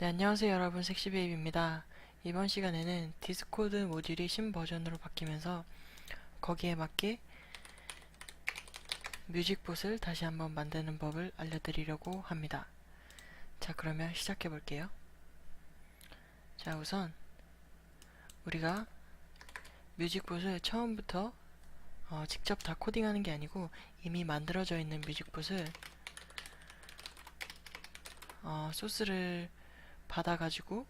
네, 안녕하세요 여러분 섹시베이비입니다. 이번 시간에는 디스코드 모듈이 신버전으로 바뀌면서 거기에 맞게 뮤직봇을 다시 한번 만드는 법을 알려드리려고 합니다. 자 그러면 시작해 볼게요. 자 우선 우리가 뮤직봇을 처음부터 어, 직접 다 코딩하는 게 아니고 이미 만들어져 있는 뮤직봇을 어, 소스를 받아가지고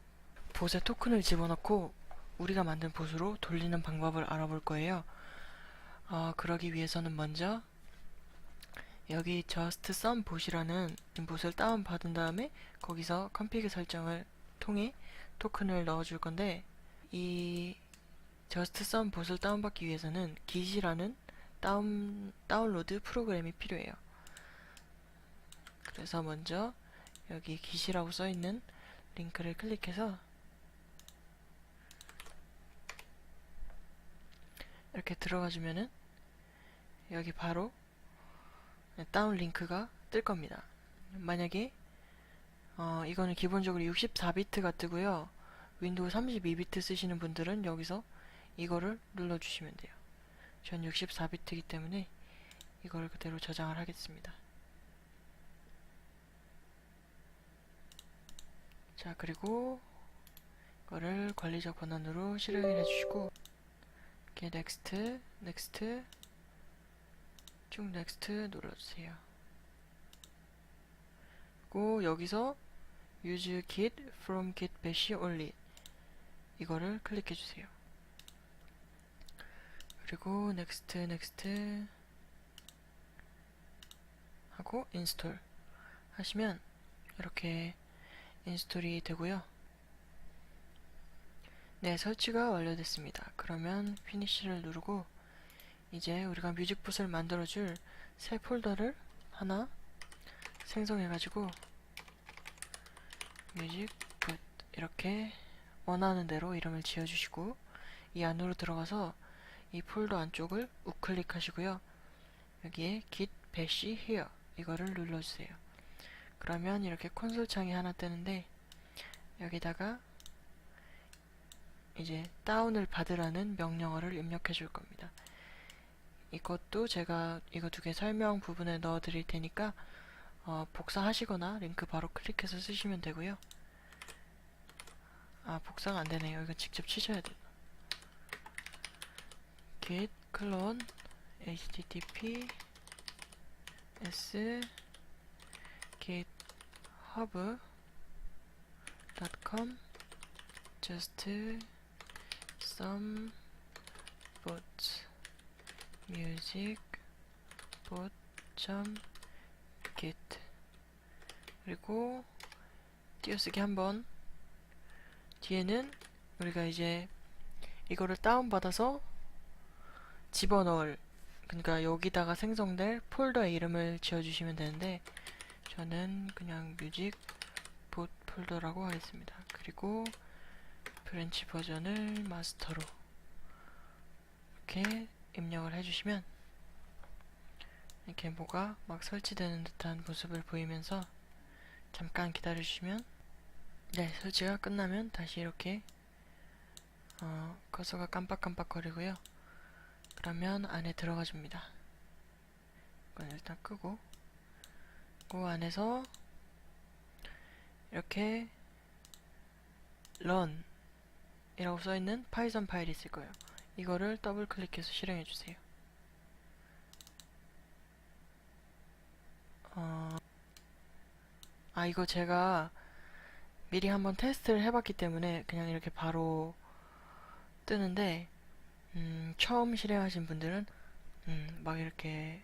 봇에 토큰을 집어넣고 우리가 만든 봇으로 돌리는 방법을 알아볼 거예요. 어, 그러기 위해서는 먼저 여기 just some bot이라는 봇을 다운받은 다음에 거기서 config 설정을 통해 토큰을 넣어줄 건데 이 just some bot을 다운받기 위해서는 git이라는 다운, 다운로드 프로그램이 필요해요. 그래서 먼저 여기 git이라고 써있는 링크를 클릭해서 이렇게 들어가 주면은 여기 바로 다운 링크가 뜰 겁니다. 만약에 어, 이거는 기본적으로 64비트가 뜨고요. 윈도우 32비트 쓰시는 분들은 여기서 이거를 눌러주시면 돼요. 전 64비트이기 때문에 이거를 그대로 저장을 하겠습니다. 자 그리고 이거를 관리자 권한으로 실행을 해주시고 이렇게 next, next 쭉 next 눌러주세요. 그리고 여기서 use git from git bash only 이거를 클릭해주세요. 그리고 next, next 하고 install 하시면 이렇게 인스톨이 되고요. 네, 설치가 완료됐습니다. 그러면 피니쉬를 누르고 이제 우리가 뮤직봇을 만들어줄 새 폴더를 하나 생성해가지고 뮤직봇 이렇게 원하는 대로 이름을 지어주시고 이 안으로 들어가서 이 폴더 안쪽을 우클릭하시고요. 여기에 git bash here 이거를 눌러주세요. 그러면 이렇게 콘솔 창이 하나 뜨는데 여기다가 이제 다운을 받으라는 명령어를 입력해 줄 겁니다. 이것도 제가 이거 두 개 설명 부분에 넣어 드릴 테니까 어, 복사하시거나 링크 바로 클릭해서 쓰시면 되고요. 아 복사가 안 되네요. 이거 직접 치셔야 돼요. git clone http s github.com just some bot music bot git. 그리고 띄어쓰기 한번. 뒤에는 우리가 이제 이거를 다운받아서 집어넣을 그러니까 여기다가 생성될 폴더의 이름을 지어주시면 되는데 저는 그냥 뮤직 봇 폴더라고 하겠습니다. 그리고 브랜치 버전을 마스터로 이렇게 입력을 해주시면 이렇게 뭐가 막 설치되는 듯한 모습을 보이면서 잠깐 기다려주시면 네 설치가 끝나면 다시 이렇게 어, 커서가 깜빡깜빡 거리고요. 그러면 안에 들어가 줍니다. 이건 일단 끄고 그 안에서 이렇게 run 이라고 써있는 파이썬 파일이 있을 거예요. 이거를 더블 클릭해서 실행해 주세요. 어... 아 이거 제가 미리 한번 테스트를 해봤기 때문에 그냥 이렇게 바로 뜨는데 음, 처음 실행하신 분들은 음, 막 이렇게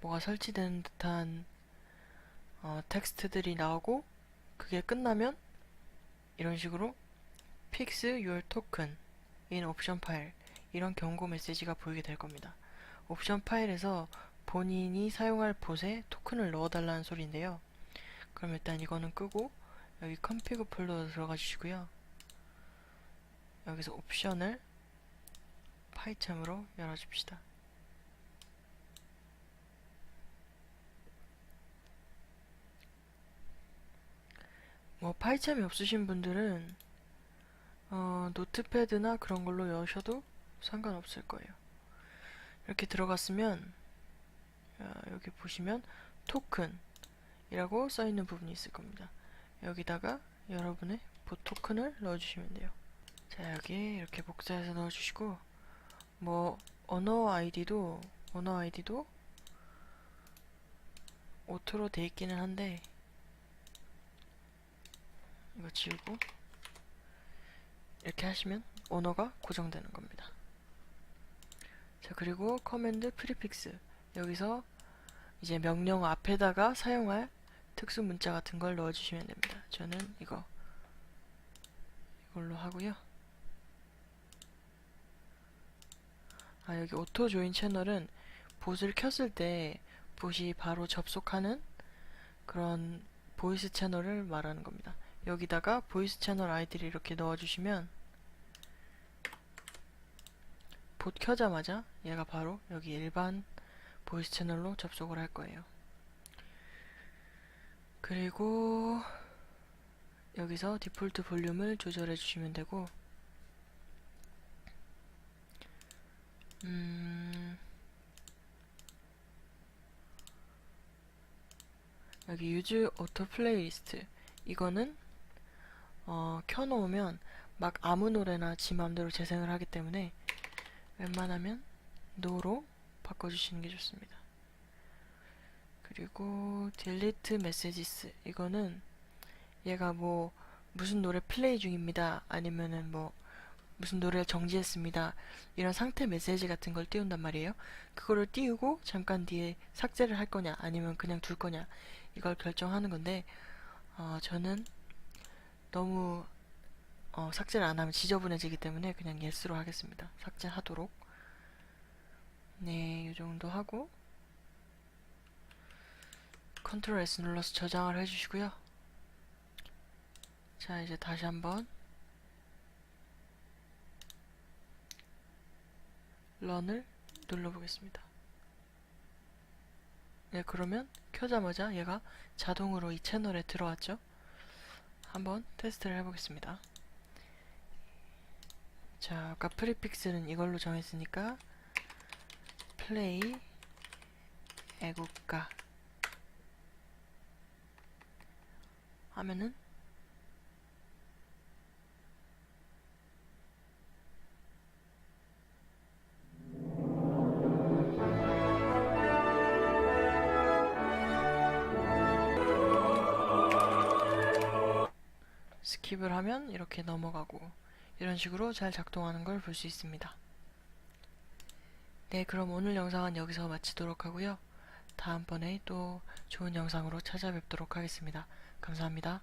뭐가 설치된 듯한 어, 텍스트들이 나오고 그게 끝나면 이런 식으로 fix your token in option file 이런 경고 메시지가 보이게 될 겁니다. 옵션 파일에서 본인이 사용할 봇에 토큰을 넣어달라는 소리인데요. 그럼 일단 이거는 끄고 여기 config 폴더 들어가 주시고요. 여기서 옵션을 파이참으로 열어줍시다. 뭐 파이참이 없으신 분들은 어, 노트패드나 그런 걸로 여셔도 상관없을 거예요. 이렇게 들어갔으면 어, 여기 보시면 토큰이라고 써있는 부분이 있을 겁니다. 여기다가 여러분의 보 토큰을 넣어주시면 돼요. 자 여기 이렇게 복사해서 넣어주시고 뭐 언어 아이디도 언어 아이디도 오토로 돼 있기는 한데 이거 지우고 이렇게 하시면 언어가 고정되는 겁니다. 자 그리고 커맨드 프리픽스 여기서 이제 명령 앞에다가 사용할 특수 문자 같은 걸 넣어주시면 됩니다. 저는 이거 이걸로 하고요. 아 여기 오토 조인 채널은 봇을 켰을 때 봇이 바로 접속하는 그런 보이스 채널을 말하는 겁니다. 여기다가 보이스 채널 아이디를 이렇게 넣어주시면 봇 켜자마자 얘가 바로 여기 일반 보이스 채널로 접속을 할 거예요. 그리고 여기서 디폴트 볼륨을 조절해 주시면 되고 음 여기 유즈 오토 플레이리스트 이거는 어, 켜놓으면 막 아무 노래나 지 맘대로 재생을 하기 때문에 웬만하면 노로 바꿔주시는 게 좋습니다. 그리고 딜리트 메시지스 이거는 얘가 뭐 무슨 노래 플레이 중입니다. 아니면은 뭐 무슨 노래를 정지했습니다. 이런 상태 메시지 같은 걸 띄운단 말이에요. 그거를 띄우고 잠깐 뒤에 삭제를 할 거냐 아니면 그냥 둘 거냐 이걸 결정하는 건데 어, 저는 너무 어, 삭제를 안 하면 지저분해지기 때문에 그냥 예스로 하겠습니다 삭제하도록 네, 이 정도 하고 컨트롤 S 눌러서 저장을 해주시고요. 자, 이제 다시 한번 런을 눌러보겠습니다. 네, 그러면 켜자마자 얘가 자동으로 이 채널에 들어왔죠? 한번 테스트를 해보겠습니다. 자, 아까 프리픽스는 이걸로 정했으니까 플레이 애국가 하면은 스킵을 하면 이렇게 넘어가고 이런 식으로 잘 작동하는 걸 볼 수 있습니다. 네, 그럼 오늘 영상은 여기서 마치도록 하고요. 다음번에 또 좋은 영상으로 찾아뵙도록 하겠습니다. 감사합니다.